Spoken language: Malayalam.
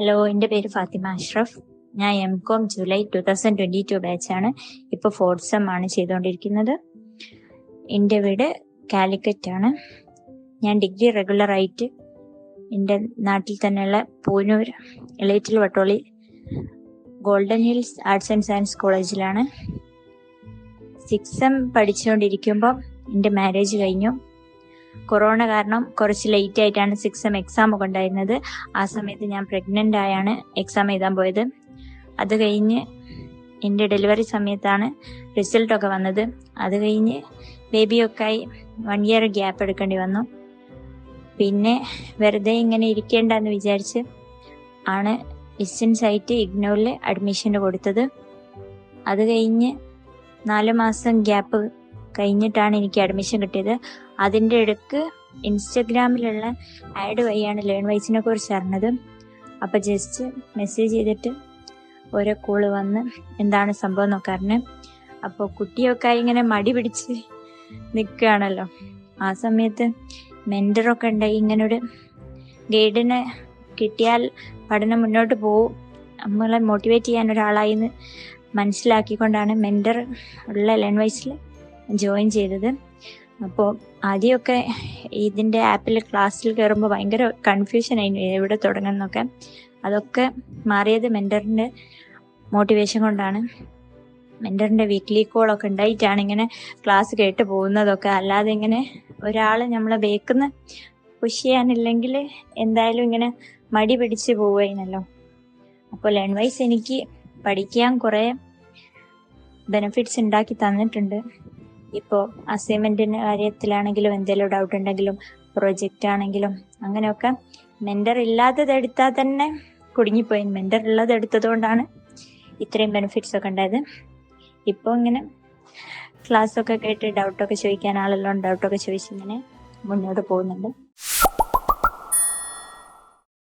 ഹലോ എന്റെ പേര് ഫാത്തിമ അഷ്റഫ്. ഞാൻ M com July two thousand twenty two ബാച്ചാണ് ഇപ്പോൾ ഫോർത്ത് സെം ആണ് ചെയ്തുകൊണ്ടിരിക്കുന്നത് എന്റെ വീട് കാലിക്കറ്റ് ആണ്. ഞാൻ ഡിഗ്രി റെഗുലർ ആയിട്ട് എന്റെ നാട്ടിൽ തന്നെയുള്ള Poonoor ഇളയറ്റിൽ Vattoli golden hills arts and science കോളേജിലാണ് സിക്സ് എം പഠിച്ചുകൊണ്ടിരിക്കുമ്പോൾ എന്റെ മാരേജ് കഴിഞ്ഞു. കൊറോണ കാരണം കുറച്ച് ലേറ്റ് ആയിട്ടാണ് സിക്സ് എം എക്സാം ഒക്കെ ഉണ്ടായിരുന്നത്. ആ സമയത്ത് ഞാൻ പ്രഗ്നന്റ് ആയാണ് എക്സാം എഴുതാൻ പോയത്. അത് കഴിഞ്ഞ് എന്റെ ഡെലിവറി സമയത്താണ് റിസൾട്ടൊക്കെ വന്നത്. അത് കഴിഞ്ഞ് ബേബിയൊക്കെ ആയി വൺ ഇയർ ഗ്യാപ്പ് എടുക്കേണ്ടി വന്നു. പിന്നെ വെറുതെ ഇങ്ങനെ ഇരിക്കേണ്ടെന്ന് വിചാരിച്ച് ആണ് ഡിസ്റ്റൻസ് ആയിട്ട് ഇഗ്നോറിൽ അഡ്മിഷൻ കൊടുത്തത്. അത് കഴിഞ്ഞ് നാല് മാസം ഗ്യാപ്പ് കഴിഞ്ഞിട്ടാണ് എനിക്ക് അഡ്മിഷൻ കിട്ടിയത്. അതിന്റെ ഇടയ്ക്ക് ഇൻസ്റ്റഗ്രാമിലുള്ള ആഡ് വഴിയാണ് ലേൺ വൈസിനെ കുറിച്ച് അറിഞ്ഞത്. അപ്പോൾ ജസ്റ്റ് മെസ്സേജ് ചെയ്തിട്ട് ഓരോ കോൾ വന്ന് എന്താണ് സംഭവം നോക്കാറിന് അപ്പോൾ കുട്ടിയൊക്കെ ഇങ്ങനെ മടി പിടിച്ച് നിൽക്കുകയാണല്ലോ ആ സമയത്ത് മെന്ററൊക്കെ ഉണ്ടായി. ഇങ്ങനൊരു ഗൈഡിനെ കിട്ടിയാൽ പഠനം മുന്നോട്ട് പോകും നമ്മളെ മോട്ടിവേറ്റ് ചെയ്യാൻ ഒരാളായി എന്ന് മനസ്സിലാക്കിക്കൊണ്ടാണ് മെന്റർ ഉള്ള ലേൺ വൈസിൽ ജോയിൻ ചെയ്തത്. അപ്പോൾ ആദ്യമൊക്കെ ഇതിന്റെ ആപ്പിൽ ക്ലാസ്സിൽ കയറുമ്പോൾ ഭയങ്കര കൺഫ്യൂഷൻ ആയിരുന്നു എവിടെ തുടങ്ങുന്നൊക്കെ. അതൊക്കെ മാറിയത് മെന്ററിന്റെ മോട്ടിവേഷൻ കൊണ്ടാണ്. മെന്ററിന്റെ വീക്ക്ലി കോളൊക്കെ ഉണ്ടായിട്ടാണ് ഇങ്ങനെ ക്ലാസ് കേട്ട് പോകുന്നതൊക്കെ. അല്ലാതെ ഇങ്ങനെ ഒരാൾ നമ്മളെ ബേക്കുന്ന പുഷ് ചെയ്യാനില്ലെങ്കിൽ എന്തായാലും ഇങ്ങനെ മടി പിടിച്ച് പോവുകയാണല്ലോ. അപ്പോൾ ലേൺ വൈസ് എനിക്ക് പഠിക്കാൻ കുറേ ബെനിഫിറ്റ്സ് ഉണ്ടാക്കി തന്നിട്ടുണ്ട്. ഇപ്പോൾ അസൈൻമെന്റിന്റെ കാര്യത്തിലാണെങ്കിലും എന്തെങ്കിലും ഡൗട്ട് ഉണ്ടെങ്കിലും പ്രൊജക്റ്റ് ആണെങ്കിലും അങ്ങനെയൊക്കെ മെന്റർ ഇല്ലാത്തത് എടുത്താൽ തന്നെ കുടുങ്ങിപ്പോയി. മെന്റർ ഉള്ളത് എടുത്തതുകൊണ്ടാണ് ഇത്രയും ബെനിഫിറ്റ്സ് ഒക്കെ ഉണ്ടായത്. ഇപ്പോൾ ഇങ്ങനെ ക്ലാസ്സൊക്കെ കേട്ട് ഡൗട്ടൊക്കെ ചോദിക്കാൻ ആളെല്ലാം ഡൗട്ടൊക്കെ ചോദിച്ചിങ്ങനെ മുന്നോട്ട് പോകുന്നുണ്ട്.